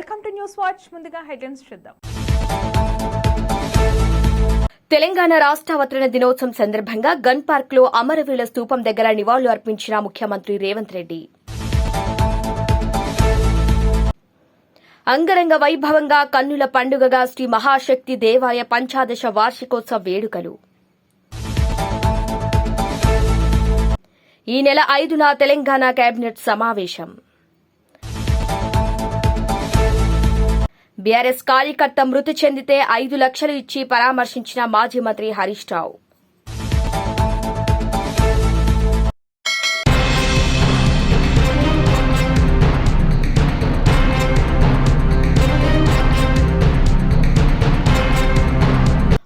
Welcome to news watch. ముందుగా headlines చూద్దాం. తెలంగాణ రాష్ట్ర అవతరణ దినోత్సవం సందర్భంగా గన్ పార్క్లో అమరవీరుల స్తూపం దగ్గర నివాళులు అర్పించిన ముఖ్యమంత్రి రేవంత్ రెడ్డి. అంగరంగ వైభవంగా కన్నుల పండుగగా శ్రీ మహాశక్తి దేవాలయ పంచాదశ వార్షికోత్సవ వేడుకలు. ఈ నెల ఐదున తెలంగాణ కేబినెట్ సమావేశం. బీఆర్ఎస్ కార్యకర్త మృతి చెందితే ఐదు లక్షలు ఇచ్చి పరామర్శించిన మాజీ మంత్రి హరీష్ రావు.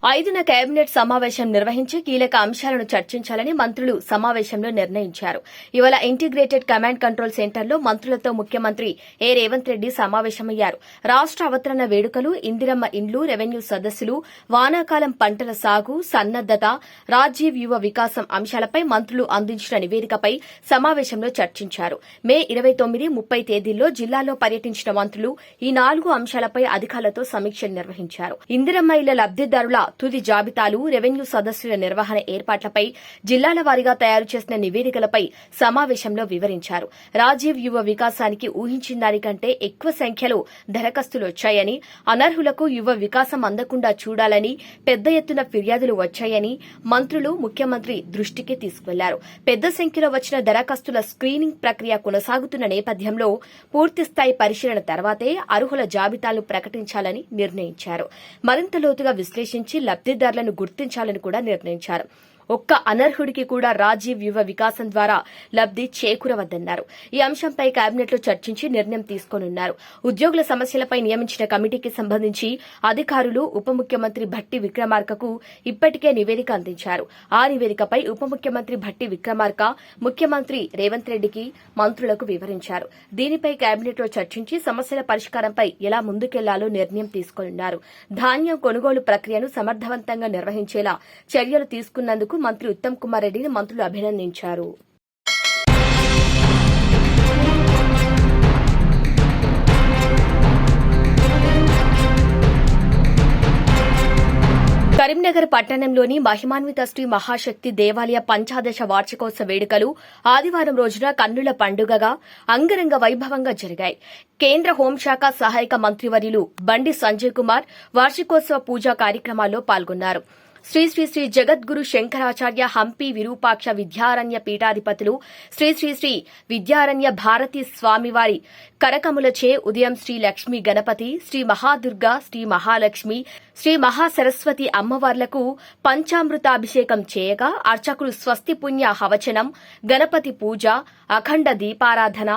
ఐదున కేబినెట్ సమావేశం నిర్వహించి కీలక అంశాలను చర్చించాలని మంత్రులు సమావేశంలో నిర్ణయించారు. ఇవాళ ఇంటిగ్రేటెడ్ కమాండ్ కంట్రోల్ సెంటర్లో మంత్రులతో ముఖ్యమంత్రి ఏ. రేవంత్ రెడ్డి సమావేశమయ్యారు. రాష్ట అవతరణ వేడుకలు ఇందిరమ్మ ఇండ్లు రెవెన్యూ సదస్సులు వానాకాలం పంటల సాగు సన్నద్దత రాజీవ్ యువ వికాసం అంశాలపై మంత్రులు అందించిన నివేదికపై సమావేశంలో చర్చించారు. మే ఇరవై తొమ్మిది ముప్పై తేదీల్లో జిల్లాలో పర్యటించిన మంత్రులు ఈ నాలుగు అంశాలపై అధికారులతో సమీక్ష నిర్వహించారు. ఇందిరమ్మ ఇళ్ళ లబ్దిదారుల తుది జాబితాలు రెవెన్యూ సదస్సుల నిర్వహణ ఏర్పాట్లపై జిల్లాల వారీగా తయారు చేసిన నివేదికలపై సమావేశంలో వివరించారు. రాజీవ్ యువ వికాసానికి ఊహించిన దానికంటే ఎక్కువ సంఖ్యలో దరఖాస్తులు వచ్చాయని అనర్హులకు యువ వికాసం అందకుండా చూడాలని పెద్ద ఎత్తున ఫిర్యాదులు వచ్చాయని మంత్రులు ముఖ్యమంత్రి దృష్టికి తీసుకువెళ్ళారు. పెద్ద సంఖ్యలో వచ్చిన దరఖాస్తుల స్క్రీనింగ్ ప్రక్రియ కొనసాగుతున్న నేపథ్యంలో పూర్తిస్థాయి పరిశీలన తర్వాతే అర్హుల జాబితాలను ప్రకటించాలని నిర్ణయించారు. మరింత లోతుగా విశ్లేషించి లబ్దిదారులను గుర్తించాలని కూడా నిర్ణయించారు. ఒక్క అనర్హుడికి కూడా రాజీవ్ యువ వికాసం ద్వారా లబ్ది చేకూరవద్దన్నారు. ఈ అంశంపై కేబినెట్లో చర్చించి నిర్ణయం తీసుకోనున్నారు. ఉద్యోగుల సమస్యలపై నియమించిన కమిటీకి సంబంధించి అధికారులు ఉప ముఖ్యమంత్రి భట్టి విక్రమార్కకు ఇప్పటికే నివేదిక అందించారు. ఆ నివేదికపై ఉప ముఖ్యమంత్రి భట్టి విక్రమార్క ముఖ్యమంత్రి రేవంత్ రెడ్డికి మంత్రులకు వివరించారు. దీనిపై కేబినెట్లో చర్చించి సమస్యల పరిష్కారంపై ఎలా ముందుకెళ్ళాలో నిర్ణయం తీసుకోనున్నారు. ధాన్యం కొనుగోలు ప్రక్రియను సమర్థవంతంగా నిర్వహించేలా చర్యలు తీసుకున్నందుకు మంత్రి ఉత్తమ్ కుమార్ రెడ్డిని మంత్రులు అభినందించారు. కరీంనగర్ పట్టణంలోని మహిమాన్విత శ్రీ మహాశక్తి దేవాలయ పంచాదశ వార్షికోత్సవ వేడుకలు ఆదివారం రోజున కన్నుల పండుగగా అంగరంగ వైభవంగా జరిగాయి. కేంద్ర హోంశాఖ సహాయక మంత్రివర్యులు బండి సంజయ్ కుమార్ వార్షికోత్సవ పూజా కార్యక్రమాల్లో పాల్గొన్నారు. శ్రీ శ్రీ శ్రీ జగద్గురు శంకరాచార్య హంపి విరూపాక్ష విద్యారణ్య పీఠాధిపతులు శ్రీ శ్రీ శ్రీ విద్యారణ్య భారతి స్వామివారి కరకములచే ఉదయం శ్రీ లక్ష్మీ గణపతి శ్రీ మహాదుర్గ శ్రీ మహాలక్ష్మి శ్రీ మహాసరస్వతి అమ్మవార్లకు పంచామృతాభిషేకం చేయగా అర్చకులు స్వస్తి పుణ్య హవచనం గణపతి పూజ అఖండ దీపారాధన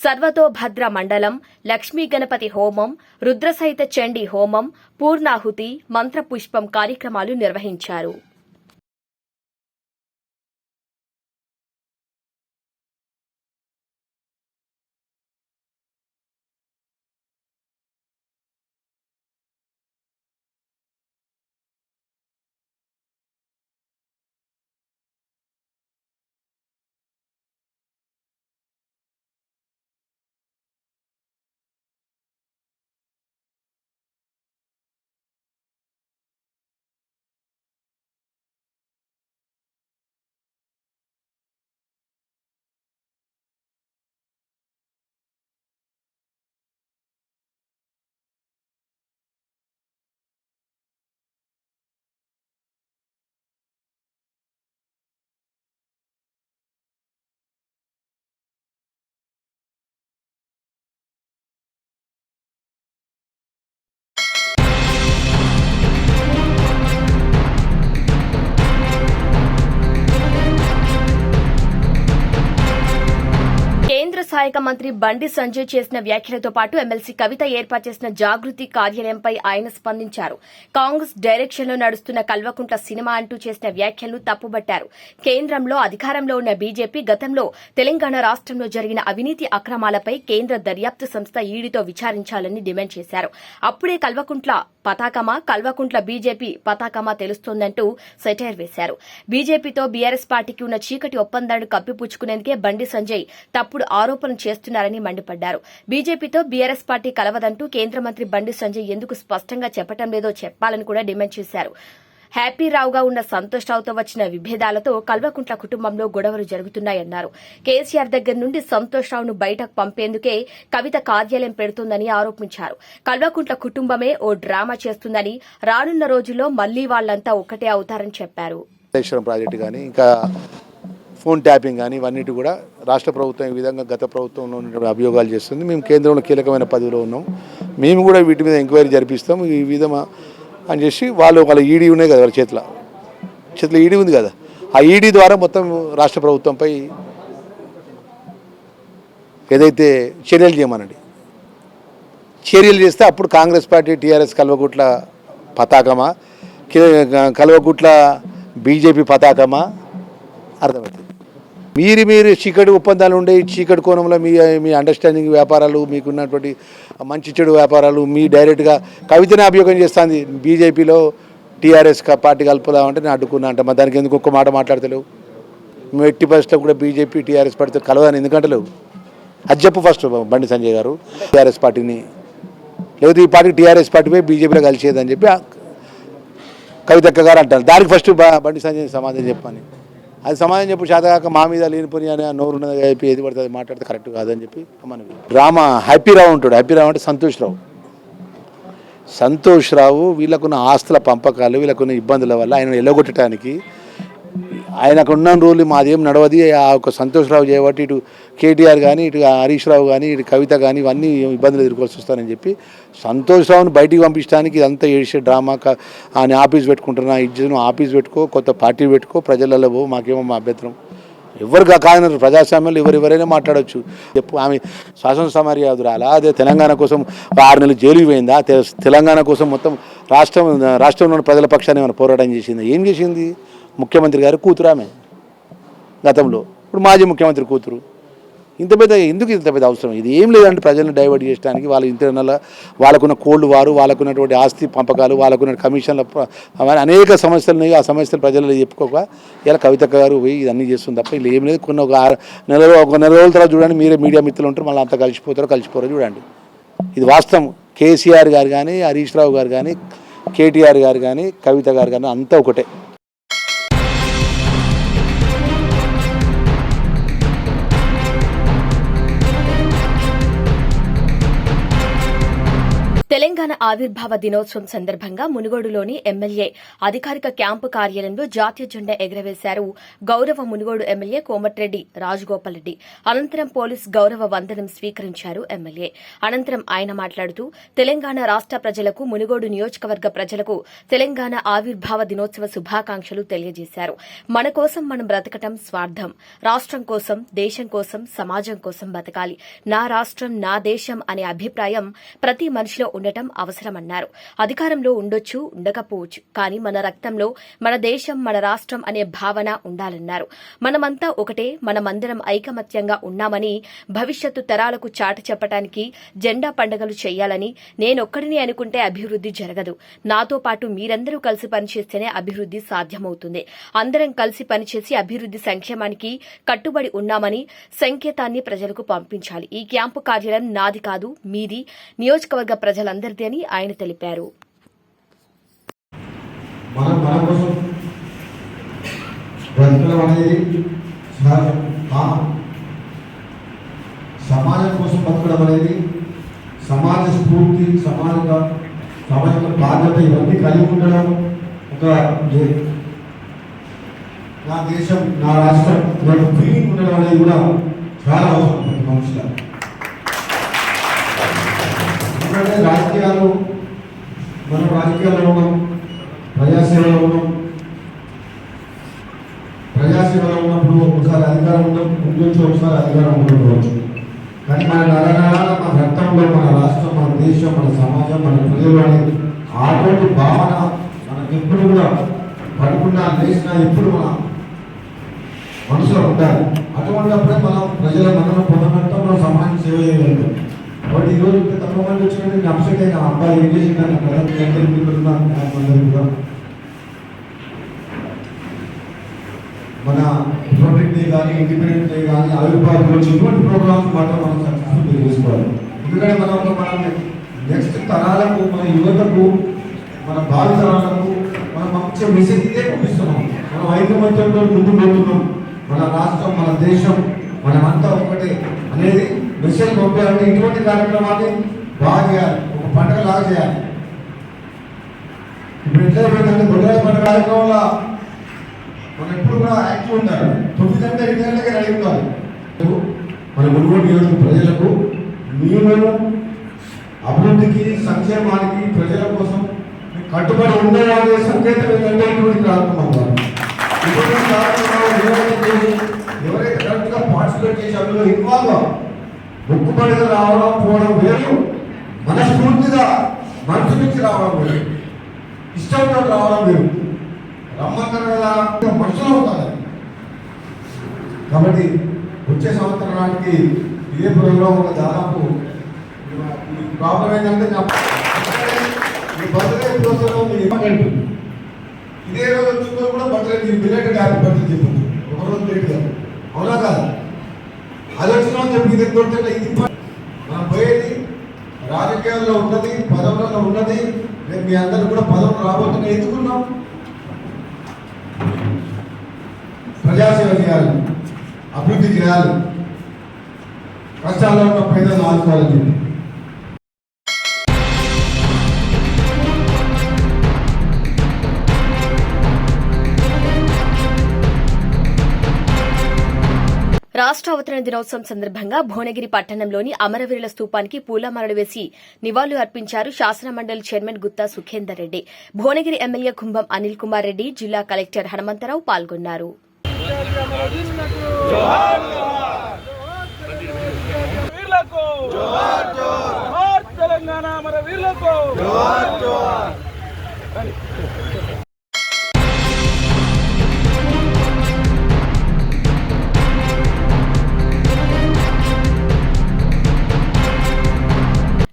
సర్వతోభద్ర మండలం లక్ష్మీ గణపతి హోమం రుద్రసహిత చండీ హోమం పూర్ణాహుతి మంత్రపుష్పం కార్యక్రమాలు నిర్వహించారు. సహాయక మంత్రి బండి సంజయ్ చేసిన వ్యాఖ్యలతో పాటు ఎమ్మెల్సీ కవిత ఏర్పాటు చేసిన జాగృతి కార్యాలయంపై ఆయన స్పందించారు. కాంగ్రెస్ డైరెక్షన్లో నడుస్తున్న కల్వకుంట్ల సినిమా అంటూ చేసిన వ్యాఖ్యలను తప్పుబట్టారు. కేంద్రంలో అధికారంలో ఉన్న బీజేపీ గతంలో తెలంగాణ రాష్ట్రంలో జరిగిన అవినీతి అక్రమాలపై కేంద్ర దర్యాప్తు సంస్థ ఈడీతో విచారించాలని డిమాండ్ చేశారు. అప్పుడే కల్వకుంట్ల పతాకమా కల్వకుంట్ల బీజేపీ పతాకమా తెలుస్తోందంటూ సెటైర్ వేశారు. బీజేపీతో బీఆర్ఎస్ పార్టీకి ఉన్న చీకటి ఒప్పందాన్ని కప్పిపుచ్చుకునేందుకే బండి సంజయ్ తప్పుడు ఆరోపణలు ఆరోపణలు చేస్తున్నారని మండిపడ్డారు. బీజేపీతో బీఆర్ఎస్ పార్టీ కలవదంటూ కేంద్ర మంత్రి బండి సంజయ్ ఎందుకు స్పష్టంగా చెప్పటం లేదో చెప్పాలని కూడా డిమాండ్ చేశారు. హ్యాపీ రావుగా ఉన్న సంతోష్ రావుతో వచ్చిన విభేదాలతో కల్వకుంట్ల కుటుంబంలో గొడవలు జరుగుతున్నాయన్నారు. కేసీఆర్ దగ్గర నుండి సంతోష్ రావును బయటకు పంపేందుకే కవిత కార్యాలయం పెడుతోందని ఆరోపించారు. కల్వకుంట్ల కుటుంబమే ఓ డ్రామా చేస్తుందని రానున్న రోజుల్లో మళ్ళీ వాళ్ళంతా ఒక్కటే అవుతారని చెప్పారు. ప్రాజెక్టు కానీ ఇంకా ఫోన్ ట్యాపింగ్ కానీ ఇవన్నిటి కూడా రాష్ట్ర ప్రభుత్వం ఈ విధంగా గత ప్రభుత్వంలో ఉన్నటువంటి అభియోగాలు చేస్తుంది. మేము కేంద్రంలో కీలకమైన పదవిలో ఉన్నాం. మేము కూడా వీటి మీద ఎంక్వైరీ జరిపిస్తాం. ఈ విధమా అని చేసి వాళ్ళు వాళ్ళ ఈడీ ఉన్నాయి కదా వాళ్ళ చేతిలో. చేతిలో ఈడీ ఉంది కదా. ఆ ఈడీ ద్వారా మొత్తం రాష్ట్ర ప్రభుత్వంపై ఏదైతే చర్యలు చేయమనండి. చర్యలు చేస్తే అప్పుడు కాంగ్రెస్ పార్టీ టీఆర్ఎస్ కల్వకుట్ల పతాకమా? కల్వకుట్ల బీజేపీ పతాకమా? అర్థమవుతుంది మీరు మీరు చీకటి ఒప్పందాలు ఉండే చీకటి కోణంలో మీ మీ అండర్స్టాండింగ్ వ్యాపారాలు మీకున్నటువంటి మంచి చెడు వ్యాపారాలు మీ డైరెక్ట్గా కవితనే అభియోగం చేస్తుంది. బీజేపీలో టీఆర్ఎస్ పార్టీ కలుపుదామంటే నేను అడ్డుకున్నా అంట. మరి దానికి ఎందుకు ఒక్క మాట మాట్లాడతలేవు? మేము ఎట్టి పరిస్థితుల్లో కూడా బీజేపీ టీఆర్ఎస్ పార్టీతో కలవదని ఎందుకంటలేవు? అది చెప్పు ఫస్ట్ బండి సంజయ్ గారు. టీఆర్ఎస్ పార్టీని లేకపోతే ఈ పార్టీ టీఆర్ఎస్ పార్టీపై బీజేపీలో కలిసేదని చెప్పి ఆ కవితక్క గారు అంటారు. దానికి ఫస్ట్ బండి సంజయ్ సమాధానం చెప్పని అది సమాధానం చెప్పు శాతకాక మా మీద లేనిపోని అని నోరు చెప్పి ఏది పడుతుంది మాట్లాడితే కరెక్ట్ కాదని చెప్పి మనం రామ హ్యాపీరావు ఉంటాడు. హ్యాపీరావు అంటే సంతోష్ రావు సంతోష్ రావు వీళ్ళకున్న ఆస్తుల పంపకాలు వీళ్ళకున్న ఇబ్బందుల వల్ల ఆయన ఎల్లగొట్టడానికి ఆయనకు ఉన్న రోజులు మాదేం నడవది. ఆ ఒక సంతోష్రావు చేయబట్టి ఇటు కేటీఆర్ కానీ ఇటు హరీష్ రావు కానీ ఇటు కవిత కానీ ఇవన్నీ ఇబ్బందులు ఎదుర్కోవాల్సి వస్తారని చెప్పి సంతోష్రావుని బయటికి పంపించడానికి ఇదంతా చేసే డ్రామా క- ఆయన ఆఫీస్ పెట్టుకుంటున్నా ఇజ్జను ఆఫీస్ పెట్టుకో కొత్త పార్టీ పెట్టుకో ప్రజలలో పో మాకేమో మా అభ్యంతరం. ఎవరు కాదన్నారు ప్రజాస్వామ్యంలో ఎవరు ఎవరైనా చెప్పు ఆమె శాసనసభ మర్యాదరాలా అదే తెలంగాణ కోసం ఆరు నెలలు జైలుకి పోయిందా? తెలంగాణ కోసం మొత్తం రాష్ట్రం రాష్ట్రంలోని ప్రజల పక్షాన్ని ఏమైనా పోరాటం చేసింది? ఏం చేసింది? ముఖ్యమంత్రి గారు కూతురు ఆమె గతంలో. ఇప్పుడు మాజీ ముఖ్యమంత్రి కూతురు. ఇంత పెద్ద ఎందుకు ఇంత పెద్ద అవసరం? ఇది ఏం లేదంటే ప్రజలను డైవర్ట్ చేయడానికి వాళ్ళ ఇంటర్నల్ వాళ్ళకున్న కోల్డ్ వారు వాళ్ళకున్నటువంటి ఆస్తి పంపకాలు వాళ్ళకున్న కమిషన్ల అనేక సమస్యలు ఉన్నాయి. ఆ సమస్యలు ప్రజలు చెప్పుకోక ఇలా కవిత గారు పోయి ఇదన్నీ చేస్తుంది తప్ప ఇలా ఏం లేదు. కొన్ని ఒక నెల ఒక నెల రోజుల తర్వాత చూడండి మీరే మీడియా మిత్రులు ఉంటారు మళ్ళీ అంతా కలిసిపోతారో కలిసిపోరో చూడండి. ఇది వాస్తవం. కేసీఆర్ గారు కానీ హరీష్ రావు గారు కానీ కేటీఆర్ గారు కానీ కవిత గారు కానీ అంతా ఒకటే. తెలంగాణ ఆవిర్భావ దినోత్సవం సందర్భంగా మునుగోడులోని ఎమ్మెల్యే అధికారిక క్యాంపు కార్యాలయంలో జాతీయ జెండా ఎగురవేశారు గౌరవ మునుగోడు ఎమ్మెల్యే కోమటిరెడ్డి రాజగోపాల్ రెడ్డి. అనంతరం పోలీస్ గౌరవ వందనం స్వీకరించారు ఎమ్మెల్యే. అనంతరం ఆయన మాట్లాడుతూ తెలంగాణ రాష్ట ప్రజలకు మునుగోడు నియోజకవర్గ ప్రజలకు తెలంగాణ ఆవిర్భావ దినోత్సవ శుభాకాంక్షలు తెలియజేశారు. మన కోసం మనం బ్రతకటం స్వార్థం. రాష్ట్రం కోసం దేశం కోసం సమాజం కోసం బతకాలి. నా రాష్ట్రం నా దేశం అనే అభిప్రాయం ప్రతి మనిషిలో ఉండటం అవసరమన్నారు. అధికారంలో ఉండొచ్చు ఉండకపోవచ్చు. కానీ మన రక్తంలో మన దేశం మన రాష్ట్రం అనే భావన ఉండాలన్నారు. మనమంతా ఒకటే మనమందరం ఐకమత్యంగా ఉన్నామని భవిష్యత్తు తరాలకు చాట చెప్పడానికి జెండా పండుగలు చేయాలని నేనొక్కడిని అనుకుంటే అభివృద్ధి జరగదు. నాతో పాటు మీరందరూ కలిసి పనిచేస్తేనే అభివృద్ధి సాధ్యమవుతుంది. అందరం కలిసి పనిచేసి అభివృద్ధి సంక్షేమానికి కట్టుబడి ఉన్నామని సంకేతాన్ని ప్రజలకు పంపించాలి. ఈ క్యాంపు కార్యాలయం నాది కాదు మీది. నియోజకవర్గ ప్రజలందరిది అని ఆయన తెలిపారు. మన కోసం అనేది సమాజం కోసం బతకడం అనేది సమాజ స్ఫూర్తి సమాజ సామాజిక బాధ్యత ఇవన్నీ కలిగి ఉండడం ఒక నా దేశం నా రాష్ట్రం నాకు ఫీలింగ్ ఉండడం అనేది కూడా చాలా అవసరం. మనుషులకు అక్కడే రాజకీయాలు మనం రాజకీయాల్లో ఉన్నాం ప్రజాసేవలో ఉన్నాం ప్రజాసేవలో ఉన్నప్పుడు ఒకసారి అధికారం ఉండదు ఉండొచ్చు ఒకసారి అధికారం ఉండకపోవచ్చు కానీ మన నరనరాల మన రక్తంలో మన రాష్ట్రం మన దేశం మన సమాజం మన ప్రజలు అనే ఆటోటి భావన మనకి ఎప్పుడు కూడా పడుకున్నా లేచినా ఎప్పుడు మన మనసులో ఉండాలి. అటువంటిప్పుడే మనం ప్రజల మన్నను పొందడంతో మనం సమాజం సేవ చేయగలుగుతాం. కాబట్టి ఈరోజు ఇంత తక్కువ మంది వచ్చినట్టు నేను అప్సెట్ అయినా అబ్బాయి ఏం చేసిందని కదా నేను అందరికీ పెడుతున్నాను అందరికీ కూడా. మన రిపబ్లిక్ డే కానీ ఇండిపెండెంట్ డే కానీ ఆవిర్భావ రోజు ఇటువంటి ప్రోగ్రామ్స్ మాత్రం మనం సక్సెస్ఫుల్ చేసుకోవాలి ఎందుకంటే మనం మనం నెక్స్ట్ తరాలకు మన యువతకు మన భావి తరాలకు మనం మంచి మెసేజ్ ఇదే పంపిస్తున్నాం. మనం ఐకమత్యంతో ముందు పోతున్నాం. మన రాష్ట్రం మన దేశం మనమంతా ఒకటే అనేది మెసేజ్ పంపాలంటే ఇటువంటి కార్యక్రమాన్ని బాగా చేయాలి. ఒక పండుగ లాగా చేయాలి. ఇప్పుడు ఎట్లా పెట్టండి బుడ్డ పండుగ కార్యక్రమంలో మనం ఎప్పుడు కూడా యాక్టివ్ ఉంటారు తొమ్మిది గంటల ఎనిమిది గంటలకి రెడీ ఉండాలి. మన మునుగోడు నియోజక ప్రజలకు మేము అభివృద్ధికి సంక్షేమానికి ప్రజల కోసం కట్టుబడి ఉండేవాడే సంకేతం ఏంటంటే ఇటువంటి కార్యక్రమం ఇటువంటి కార్యక్రమాలు ఎవరైతే ఎవరైతే కరెక్ట్గా పార్టిసిపేట్ చేసి అందులో ఇన్వాల్వ్ ముక్కుపడిగా రావడం పోవడం వేరు మనస్ఫూర్తిగా మనసు నుంచి రావడం వేరు ఇష్టంతో రావడం వేరు. రమ్మంటారు కదా మనుషులు అవుతారు. కాబట్టి వచ్చే సంవత్సరం నాటికి ఇదే ప్రోగ్రాం ఒక దాదాపు ప్రాబ్లం ఏంటంటే మీ బర్త్డే ప్రోగ్రాం మీ ఇదే రోజు వచ్చిందో కూడా బర్త్డే మీ బిలేటెడ్ హ్యాపీ బర్త్డే చెప్పండి ఒక రోజు కాదు. అవునా కాదు? అది వచ్చినా చెప్పి ఇది కొడితే ఇది మనం పోయేది రాజకీయాల్లో ఉన్నది పదవులలో ఉన్నది. రేపు మీ అందరూ కూడా పదవులు రాబోతున్నాయి ఎందుకున్నాం ప్రజాసేవ చేయాలి అభివృద్ధి చేయాలి. కష్టాల్లో ఉన్న ప్రజలను ఆదుకోవాలని చెప్పి. రాష్ట్ర అవతరణ దినోత్సవం సందర్భంగా భువనగిరి పట్టణంలోని అమరవీరుల స్తూపానికి పూలమాలలు వేసి నివాళులు అర్పించారు శాసన మండలి చైర్మన్ గుత్తా సుఖేందర్ రెడ్డి భువనగిరి ఎమ్మెల్యే కుంభం అనిల్ కుమార్ రెడ్డి జిల్లా కలెక్టర్ హనుమంతరావు పాల్గొన్నారు తెలంగాణ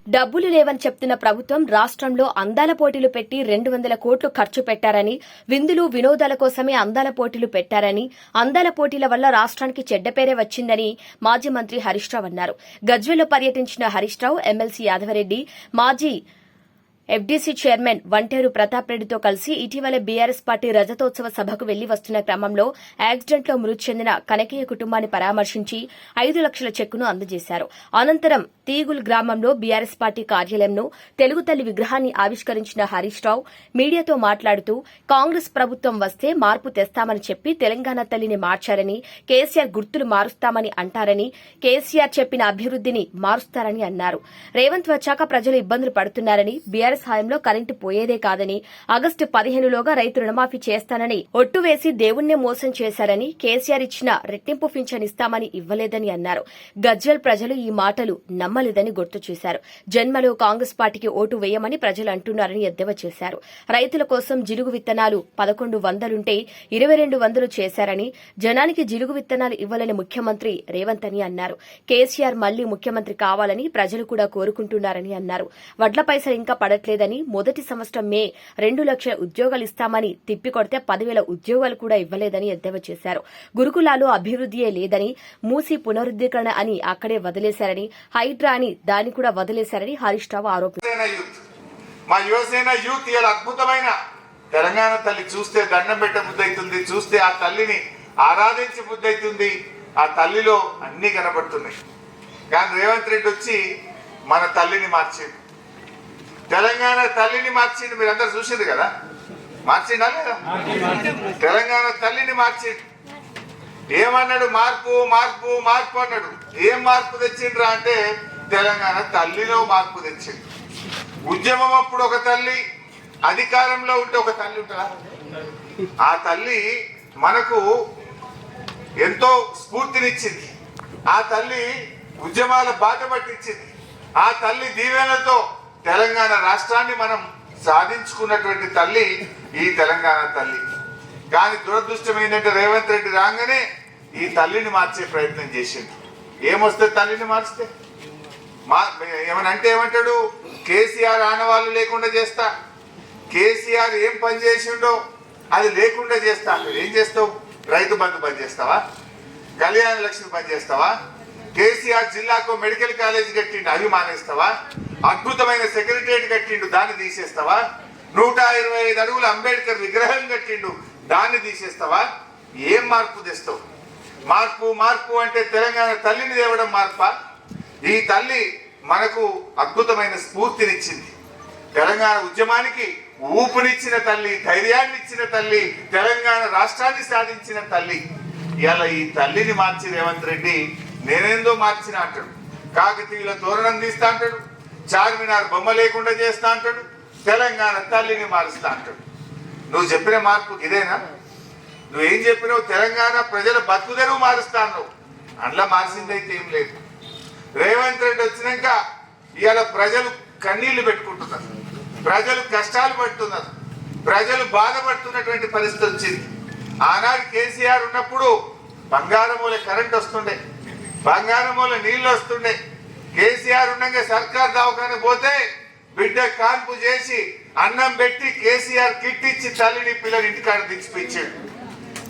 డబ్బులు లేవని చెప్తున్న ప్రభుత్వం రాష్ట్రంలో అందాల పోటీలు పెట్టి రెండు వందల కోట్లు ఖర్చు పెట్టారని విందులు వినోదాల కోసమే అందాల పోటీలు పెట్టారని అందాల పోటీల వల్ల రాష్ట్రానికి చెడ్డ పేరే వచ్చిందని మాజీ మంత్రి హరీష్ రావు అన్నారు. గజ్వేల్లో పర్యటించిన హరీష్ రావు ఎమ్మెల్సీ యాదవరెడ్డి మాజీ ఎఫ్డీసీ చైర్మన్ వంటేరు ప్రతాప్ రెడ్డితో కలిసి ఇటీవల బీఆర్ఎస్ పార్టీ రజతోత్సవ సభకు వెళ్ళి వస్తున్న క్రమంలో యాక్సిడెంట్లో మృతి చెందిన కనకయ్య కుటుంబాన్ని పరామర్శించి ఐదు లక్షల చెక్కును అందజేశారు. అనంతరం తీగుల్ గ్రామంలో బీఆర్ఎస్ పార్టీ కార్యాలయంలో తెలుగు తల్లి విగ్రహాన్ని ఆవిష్కరించిన హరీష్ రావు మీడియాతో మాట్లాడుతూ కాంగ్రెస్ ప్రభుత్వం వస్తే మార్పు తెస్తామని చెప్పి తెలంగాణ తల్లిని మార్చారని కేసీఆర్ గుర్తులు మారుస్తామని అంటారని కేసీఆర్ చెప్పిన అభివృద్ధిని మారుస్తారని అన్నారు. రేవంత్ వచ్చాక ప్రజలు ఇబ్బందులు పడుతున్నారని బీఆర్ఎస్ హాయంలో కరెంటు పోయేదే కాదని ఆగస్టు పదిహేనులోగా రైతు రుణమాఫీ చేస్తానని ఒట్టు వేసి దేవుణ్ణే మోసం చేశారని కేసీఆర్ ఇచ్చిన రెట్టింపు పింఛన్ ఇస్తామని ఇవ్వలేదని అన్నారు. గజ్వల్ ప్రజలు ఈ మాటలు నమ్మలేదని గుర్తు చేశారు. జన్మలో కాంగ్రెస్ పార్టీకి ఓటు వేయమని ప్రజలు అంటున్నారని ఎద్దేవా చేశారు. రైతుల కోసం జిలుగు విత్తనాలు పదకొండు వందలుంటే ఇరవై రెండు వందలు చేశారని జనానికి జిలుగు విత్తనాలు ఇవ్వాలని ముఖ్యమంత్రి రేవంత్ అని అన్నారు. కేసీఆర్ మళ్ళీ ముఖ్యమంత్రి కావాలని ప్రజలు కూడా కోరుకుంటున్నారని అన్నారు. వడ్ల పైసలు ఇంకా ఇవ్వట్లేదని మొదటి సంవత్సరం మే రెండు లక్షల ఉద్యోగాలు ఇస్తామని తిప్పికొడితే పదివేల ఉద్యోగాలు కూడా ఇవ్వలేదని ఎద్దేవా చేశారు. గురుకులాలు అభివృద్ధియే లేదని మూసి పునరుద్ధీకరణ అని అక్కడే వదిలేశారని హైడ్రా అని దాన్ని కూడా వదిలేశారని హరీష్ రావు ఆరోపించారు మా యువసేన యూత్ ఇలా అద్భుతమైన తెలంగాణ తల్లి చూస్తే దండం పెట్ట బుద్ధి చూస్తే ఆ తల్లిని ఆరాధించి బుద్ధి ఆ తల్లిలో అన్ని కనబడుతున్నాయి. కానీ రేవంత్ రెడ్డి వచ్చి మన తల్లిని మార్చింది తెలంగాణ తల్లిని మార్చిండు మీరు అందరు చూసింది కదా? మార్చిండా లేదా? తెలంగాణ తల్లిని మార్చిండు ఏమన్నాడు? మార్పు మార్పు మార్పు అన్నాడు. ఏం మార్పు తెచ్చిండ్రా అంటే తెలంగాణ తల్లిలో మార్పు తెచ్చిండు ఉద్యమం అప్పుడు ఒక తల్లి అధికారంలో ఉంటే ఒక తల్లి ఉంటుందా? ఆ తల్లి మనకు ఎంతో స్ఫూర్తినిచ్చింది. ఆ తల్లి ఉద్యమాల బాట పట్టించింది. ఆ తల్లి దీవెనతో తెలంగాణ రాష్ట్రాన్ని మనం సాధించుకున్నటువంటి తల్లి ఈ తెలంగాణ తల్లి. కానీ దురదృష్టం ఏంటంటే రేవంత్ రెడ్డి రాగానే ఈ తల్లిని మార్చే ప్రయత్నం చేసిండు. ఏమొస్తే తల్లిని మార్చితే? మా ఏమనంటే ఏమంటాడు? కేసీఆర్ ఆనవాళ్ళు లేకుండా చేస్తా. కేసీఆర్ ఏం పని చేసిండో అది లేకుండా చేస్తా. ఏం చేస్తావు? రైతు బంధు పని చేస్తావా? కళ్యాణ లక్ష్మి పని చేస్తావా? కేసీఆర్ జిల్లాకు మెడికల్ కాలేజ్ కట్టిండు అవి మానేస్తావా? అద్భుతమైన సెక్రటరియట్ కట్టిండు దాన్ని తీసేస్తావా? నూట ఇరవై ఐదు అడుగుల అంబేద్కర్ విగ్రహం కట్టిండు దాన్ని తీసేస్తావా? ఏం మార్పు తెస్తావు? మార్పు మార్పు అంటే తెలంగాణ తల్లిని తేవడం మార్పా? ఈ తల్లి మనకు అద్భుతమైన స్ఫూర్తినిచ్చింది. తెలంగాణ ఉద్యమానికి ఊపునిచ్చిన తల్లి ధైర్యాన్ని ఇచ్చిన తల్లి తెలంగాణ రాష్ట్రాన్ని సాధించిన తల్లి. ఇలా ఈ తల్లిని మార్చి రేవంత్ రెడ్డి నేనేందో మార్చిన అంటాడు. కాకతీయుల తోరణం తీస్తా అంటాడు. చార్మినార్ బొమ్మ లేకుండా చేస్తా అంటాడు. తెలంగాణ తల్లిని మారుస్తా అంటాడు. నువ్వు చెప్పిన మార్పు ఇదేనా? నువ్వేం చెప్పినావు? తెలంగాణ ప్రజల బతుకుదెరువు మారుస్తా అన్నావు. అందులో మార్చిందైతే ఏం లేదు. రేవంత్ రెడ్డి వచ్చినాక ఇవాళ ప్రజలు కన్నీళ్ళు పెట్టుకుంటున్నారు. ప్రజలు కష్టాలు పడుతున్నారు. ప్రజలు బాధపడుతున్నటువంటి పరిస్థితి వచ్చింది. ఆనాడు కేసీఆర్ ఉన్నప్పుడు బంగారమూల కరెంట్ వస్తుండే. బంగారమూల నీళ్ళు వస్తుండే. కేసీఆర్ ఉండగా సర్కార్ దవాఖాన పోతే బిడ్డ కాన్పు చేసి అన్నం పెట్టి కేసీఆర్ కిట్ ఇచ్చి తల్లిని పిల్లని ఇంటికాడ దించిపించాడు.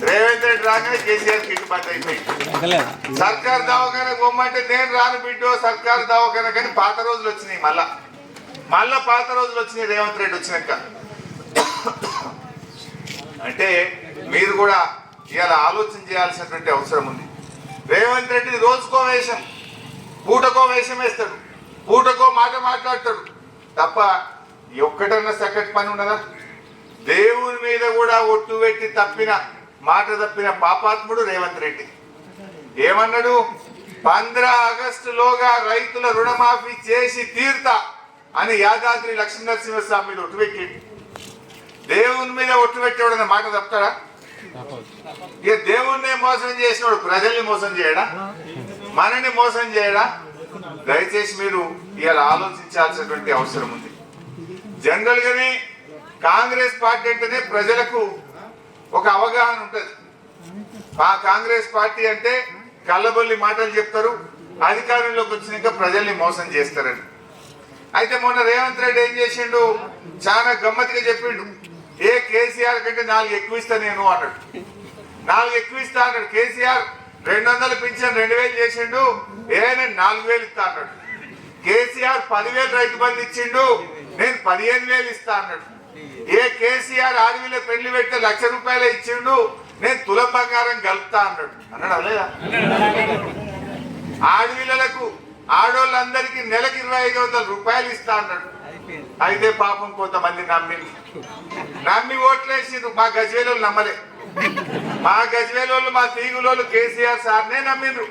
రేవంత్ రెడ్డి రాగానే కేసీఆర్ కిట్ బంద్ అయిపోయింది సర్కార్ దవాఖాన బొమ్మంటే నేను రాను బిడ్డో సర్కార్ దవాఖాన కానీ పాత రోజులు వచ్చినాయి మళ్ళా. మళ్ళా పాత రోజులు వచ్చినాయి రేవంత్ రెడ్డి వచ్చినాక. అంటే మీరు కూడా ఇవాళ ఆలోచన చేయాల్సినటువంటి అవసరం ఉంది. రేవంత్ రెడ్డి రోజుకో వేషం పూటకో వేషం వేస్తాడు. పూటకో మాట మాట్లాడతాడు. తప్ప ఒక్కటన్నా సెకండ్ పని ఉండదా? దేవుని మీద కూడా ఒట్టు పెట్టి తప్పిన మాట తప్పిన పాపాత్ముడు రేవంత్ రెడ్డి. ఏమన్నాడు? పంద్రా ఆగస్టులోగా రైతుల రుణమాఫీ చేసి తీర్తా అని యాదాద్రి లక్ష్మీనరసింహస్వామి మీద ఒట్టు పెట్టి దేవుని మీద ఒట్టు పెట్టేవాడు మాట తప్పుతాడా? ఇక దేవుణ్ణి మోసం చేసినోడు ప్రజల్ని మోసం చేయడా? మనని మోసం చేయడా? దయచేసి మీరు ఇవాళ ఆలోచించాల్సినటువంటి అవసరం ఉంది. జనరల్ గానే కాంగ్రెస్ పార్టీ అంటేనే ప్రజలకు ఒక అవగాహన ఉంటుంది. ఆ కాంగ్రెస్ పార్టీ అంటే కళ్ళబొల్లి మాటలు చెప్తారు అధికారంలోకి వచ్చినాక ప్రజల్ని మోసం చేస్తారని. అయితే మొన్న రేవంత్ రెడ్డి ఏం చేసిండు? చాలా గమ్మత్తుగా చెప్పిండు. ఏ కేసీఆర్ కంటే నాలుగు ఎక్కువ ఇస్తా నేను అన్నాడు. నాలుగు ఎక్కువ ఇస్తా అన్నాడు. కేసీఆర్ రెండు వందలు పింఛన్ రెండు వేలు చేసిండు ఏ నేను నాలుగు వేలు ఇస్తా అన్నాడు. కేసీఆర్ పదివేలు రైతు బంధు ఇచ్చిండు నేను పదిహేను వేలు ఇస్తా అన్నాడు. ఏ కేసీఆర్ ఆడవిలో పెళ్ళి పెడితే లక్ష రూపాయలు ఇచ్చిండు నేను తులం బంగారం కలుపుతా అన్నాడు. అన్నాడు? లేదా? ఆడవిలకు ఆడోళ్ళందరికీ నెలకు ఇరవై ఐదు వందల రూపాయలు ఇస్తా అన్నాడు. అయితే పాపం కొంతమంది నమ్మి నమ్మి ఓట్లేసిండ్రు మా గజ్వేలు నమ్మలే. మా గజ్వేలోళ్ళు మా తీగులోళ్ళు కేసీఆర్ సార్నే నమ్మిండ్రు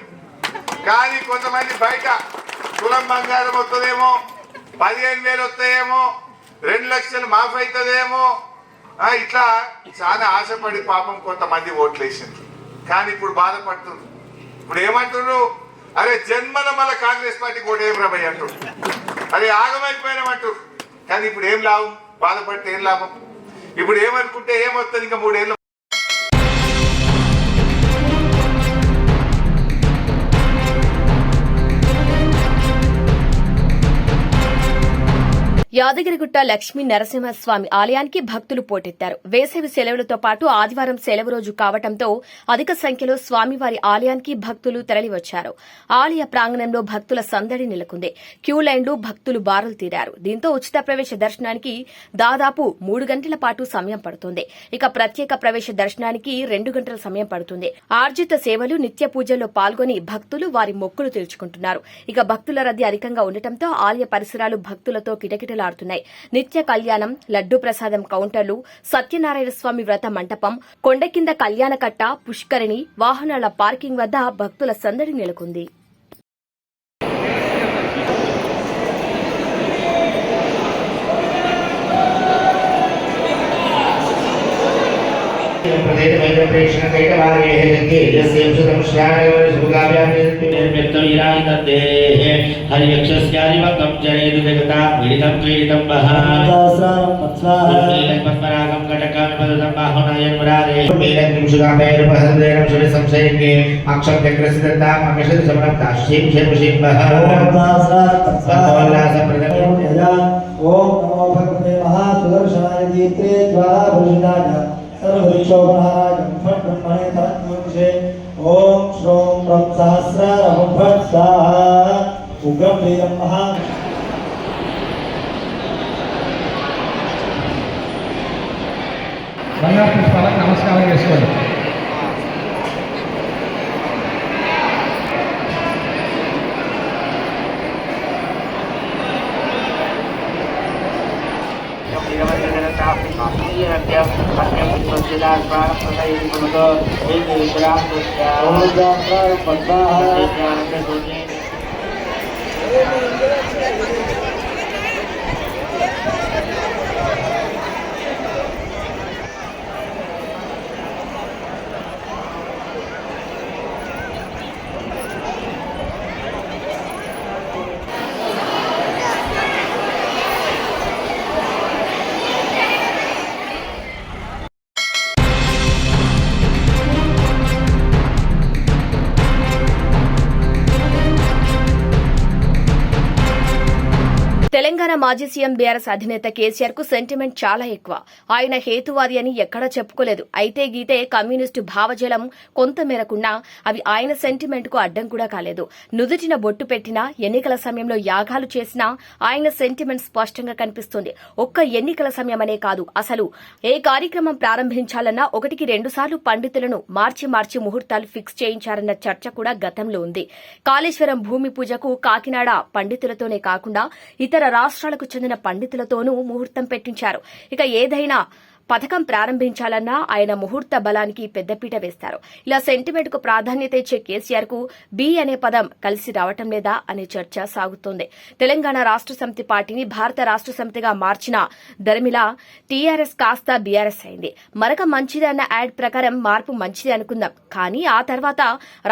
కానీ కొంతమంది బయట కులం బంగారం వస్తుందేమో పదిహేను వేలు వస్తాయేమో రెండు లక్షలు మాఫ్ అవుతుందేమో ఇట్లా చాలా ఆశపడి పాపం కొంతమంది ఓట్లేసిండ్రు కానీ ఇప్పుడు బాధపడుతుండ్రు ఇప్పుడు ఏమంటున్నారు అరే జన్మల మళ్ళీ కాంగ్రెస్ పార్టీకి కూడా ఏం రమయ్య అంటారు అరే ఆగమైపోయినామంటారు కానీ ఇప్పుడు ఏం లాభం? బాధపడితే ఏం లాభం? ఇప్పుడు ఏమనుకుంటే ఏమొస్తుంది? ఇంకా మూడేళ్ళు యాదగిరిగుట్ట లక్ష్మీ నరసింహస్వామి ఆలయానికి భక్తులు పోటెత్తారు. వేసవి సెలవులతో పాటు ఆదివారం సెలవు రోజు కావడంతో అధిక సంఖ్యలో స్వామివారి ఆలయానికి భక్తులు తరలివచ్చారు. ఆలయ ప్రాంగణంలో భక్తుల సందడి నెలకొంది. క్యూ లైన్లు భక్తులు బారులు తీరారు. దీంతో ఉచిత ప్రవేశ దర్శనానికి దాదాపు మూడు గంటల పాటు సమయం పడుతుంది. ఇక ప్రత్యేక ప్రవేశ దర్శనానికి రెండు గంటల సమయం పడుతుంది. ఆర్జిత సేవలు నిత్య పూజల్లో పాల్గొని భక్తులు వారి మొక్కులు తీర్చుకుంటున్నారు ఇక భక్తుల రద్దీ అధికంగా ఉండటంతో ఆలయ పరిసరాలు భక్తులతో కిటకిటలాడుతున్నాయి నిత్య కళ్యాణం లడ్డు ప్రసాదం కౌంటర్లు సత్యనారాయణ స్వామి వ్రత మంటపం కొండ కింద కళ్యాణకట్ట పుష్కరిణి వాహనాల పార్కింగ్ వద్ద భక్తుల సందడి నెలకొంది. कैकमार्गेः यज्ञे यस्य यक्षतं श्रावणेव सुगाभ्यां निर्मितं इराणि तद्देः हरियक्षस्यादिवकं जनेतु जगतां पीडितं क्रीडितं पद्मरागं कटकं पदतं बाहुनायन्मुरारेणं शुभे संशयज्ञे अक्षं चक्रस्य दत्ताम् अक्षति समरप्ताशीं क्षेमशीं ॐ नमो भगवते महासुदर्शनाय दीप्ते त्वा भूषिताय सर्वदिक्षोपहाराय फट् ब्रह्मणे तत्त्वविषे ఓం శ్రోం హ్రం సహస్రారం భట్ స్వాహా ఉగ్రం వీరం మహా బంగారు పుష్పాలకు నమస్కారం చేసుకోండి സത്യം സത്യം പ്രചരിക്കുന്നത് പത്മാഹ మాజీ సీఎం బీఆర్ఎస్ అధినేత కేసీఆర్కు సెంటిమెంట్ చాలా ఎక్కువ. ఆయన హేతువాది అని ఎక్కడా చెప్పుకోలేదు. అయితే గీతే కమ్యూనిస్టు భావజలం కొంత మేరకున్నా అవి ఆయన సెంటిమెంట్కు అడ్డం కూడా కాలేదు. నుదుటిన బొట్టు పెట్టినా ఎన్నికల సమయంలో యాగాలు చేసినా ఆయన సెంటిమెంట్ స్పష్టంగా కనిపిస్తుంది. ఒక్క ఎన్నికల సమయమనే కాదు. అసలు ఏ కార్యక్రమం ప్రారంభించాలన్నా ఒకటికి రెండు సార్లు పండితులను మార్చి మార్చి ముహూర్తాలు ఫిక్స్ చేయించారన్న చర్చ కూడా గతంలో ఉంది. కాళేశ్వరం భూమి పూజకు కాకినాడ పండితులతోనే కాకుండా ఇతర రాష్ట్రాల రాష్ట్రాలకు చెందిన పండితులతోనూ ముహూర్తం పెట్టించారు. ఇక ఏదైనా పథకం ప్రారంభించాలన్నా ఆయన ముహూర్త బలానికి పెద్దపీట వేస్తారు. ఇలా సెంటిమెంట్కు ప్రాధాన్యత ఇచ్చే కేసీఆర్కు బి అనే పదం కలిసి రావటం లేదా అనే చర్చ సాగుతోంది. తెలంగాణ రాష్ట్ర సమితి పార్టీని భారత రాష్ట్ర సమితిగా మార్చిన దరిమిలా టీఆర్ఎస్ కాస్త బీఆర్ఎస్ అయింది. మరొక మంచిది అన్న యాడ్ ప్రకారం మార్పు మంచిది అనుకుందాం. కానీ ఆ తర్వాత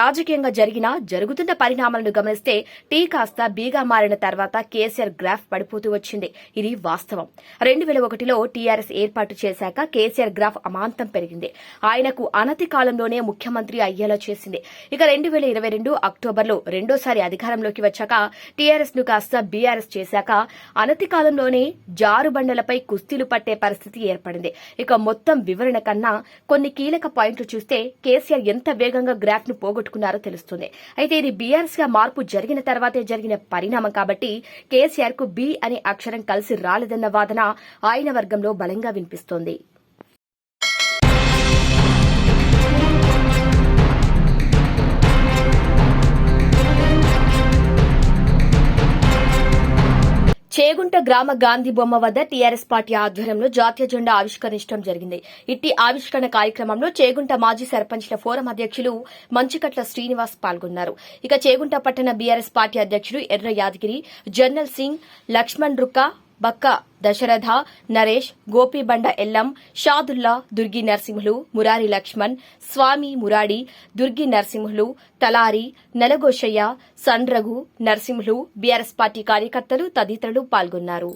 రాజకీయంగా జరిగిన జరుగుతున్న పరిణామాలను గమనిస్తే టీ కాస్త బీగా మారిన తర్వాత కేసీఆర్ గ్రాఫ్ పడిపోతూ వచ్చింది. ఇది వాస్తవం. రెండు వేల ఒకటిలో టీఆర్ఎస్ ఏర్పాటు చేశారు. చేశాక కేసీఆర్ గ్రాఫ్ అమాంతం పెరిగింది. ఆయనకు అనతి కాలంలోనే ముఖ్యమంత్రి అయ్యేలా చేసింది. ఇక రెండు వేల ఇరవై రెండు అక్టోబర్లో రెండోసారి అధికారంలోకి వచ్చాక టీఆర్ఎస్ను కాస్త బీఆర్ఎస్ చేశాక అనతి కాలంలోనే జారుబండలపై కుస్తీలు పట్టే పరిస్థితి ఏర్పడింది. ఇక మొత్తం వివరణ కన్నా కొన్ని కీలక పాయింట్లు చూస్తే కేసీఆర్ ఎంత వేగంగా గ్రాఫ్ను పోగొట్టుకున్నారో తెలుస్తుంది. అయితే ఇది బీఆర్ఎస్గా మార్పు జరిగిన తర్వాతే జరిగిన పరిణామం కాబట్టి కేసీఆర్కు బి అనే అక్షరం కలిసి రాలేదన్న వాదన ఆయన వర్గంలో బలంగా వినిపిస్తోంది. చేగుంట గ్రామ గాంధీ బొమ్మ వద్ద టీఆర్ఎస్ పార్టీ ఆధ్వర్యంలో జాతీయ జెండా ఆవిష్కరించడం జరిగింది. ఇట్టి ఆవిష్కరణ కార్యక్రమంలో చేగుంట మాజీ సర్పంచ్ల ఫోరం అధ్యక్షులు మంచికట్ల శ్రీనివాస్ పాల్గొన్నారు. ఇక చేగుంట పట్టణ బీఆర్ఎస్ పార్టీ అధ్యక్షులు Erra Yadagiri general Singh Lakshman Rukka Bakka Dasharatha Naresh Gopibanda Ellam Shadulla Durgi Narasimhulu Murari Lakshman Swamy Muradi Durgi Narasimhulu Talari Nalagoshaiah Sandraghu Narasimhulu BRS party కార్యకర్తలు తదితరులు పాల్గొన్నారు.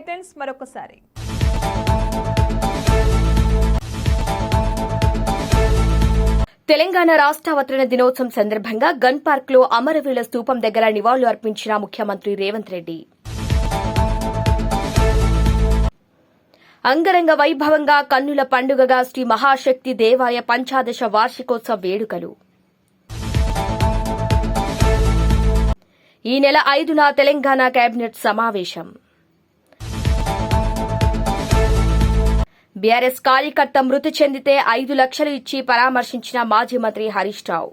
హెడ్లైన్స్ మరొకసారి. తెలంగాణ రాష్ట్ర దినోత్సవం సందర్భంగా గన్ పార్క్లో అమరవీరుల స్తూపం దగ్గర నివాళులు అర్పించిన ముఖ్యమంత్రి రేవంత్ రెడ్డి. అంగరంగ వైభవంగా కన్నుల పండుగగా శ్రీ మహాశక్తి దేవాయ పంచాదశ వార్షికోత్సవ వేడుకలు. ఈ నెల ఐదున తెలంగాణ కేబినెట్ సమావేశం. బీఆర్ఎస్ కార్యకర్త మృతి చెందితే ఐదు లక్షలు ఇచ్చి పరామర్శించిన మాజీ మంత్రి హరీష్ రావు.